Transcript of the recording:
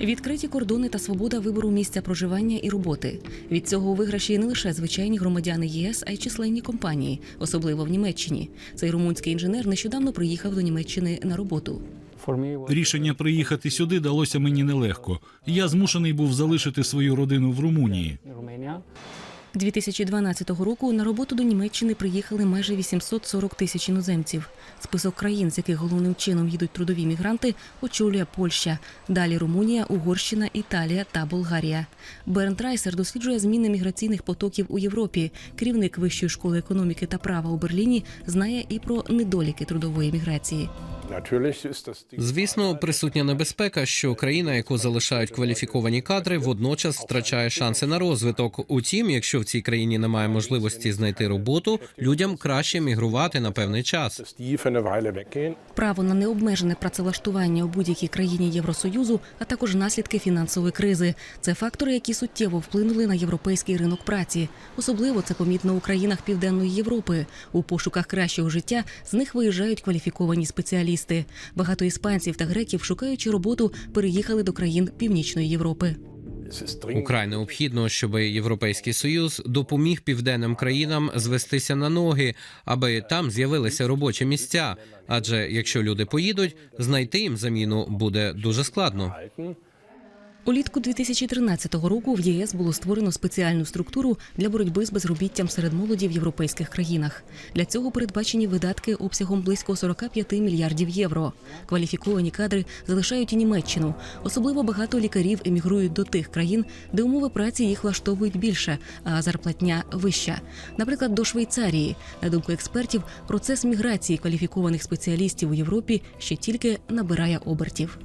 Відкриті кордони та свобода вибору місця проживання і роботи. Від цього у виграші не лише звичайні громадяни ЄС, а й численні компанії, особливо в Німеччині. Цей румунський інженер нещодавно приїхав до Німеччини на роботу. Рішення приїхати сюди далося мені нелегко. Я змушений був залишити свою родину в Румунії. 2012 року на роботу до Німеччини приїхали майже 840 тисяч іноземців. Список країн, з яких головним чином їдуть трудові мігранти, очолює Польща. Далі Румунія, Угорщина, Італія та Болгарія. Бернт Райсер досліджує зміни міграційних потоків у Європі. Керівник Вищої школи економіки та права у Берліні знає і про недоліки трудової міграції. Звісно, присутня небезпека, що країна, яку залишають кваліфіковані кадри, водночас втрачає шанси на розвиток. Утім, якщо в цій країні немає можливості знайти роботу, людям краще мігрувати на певний час. Право на необмежене працевлаштування у будь-якій країні Євросоюзу, а також наслідки фінансової кризи. Це фактори, які суттєво вплинули на європейський ринок праці. Особливо це помітно у країнах Південної Європи. У пошуках кращого життя з них виїжджають кваліфіковані спеціалісти. Багато іспанців та греків, шукаючи роботу, переїхали до країн Північної Європи. Украй необхідно, щоб Європейський союз допоміг південним країнам звестися на ноги, аби там з'явилися робочі місця. Адже якщо люди поїдуть, знайти їм заміну буде дуже складно. Улітку 2013 року в ЄС було створено спеціальну структуру для боротьби з безробіттям серед молоді в європейських країнах. Для цього передбачені видатки обсягом близько 45 мільярдів євро. Кваліфіковані кадри залишають і Німеччину. Особливо багато лікарів емігрують до тих країн, де умови праці їх влаштовують більше, а зарплатня вища. Наприклад, до Швейцарії. На думку експертів, процес міграції кваліфікованих спеціалістів у Європі ще тільки набирає обертів.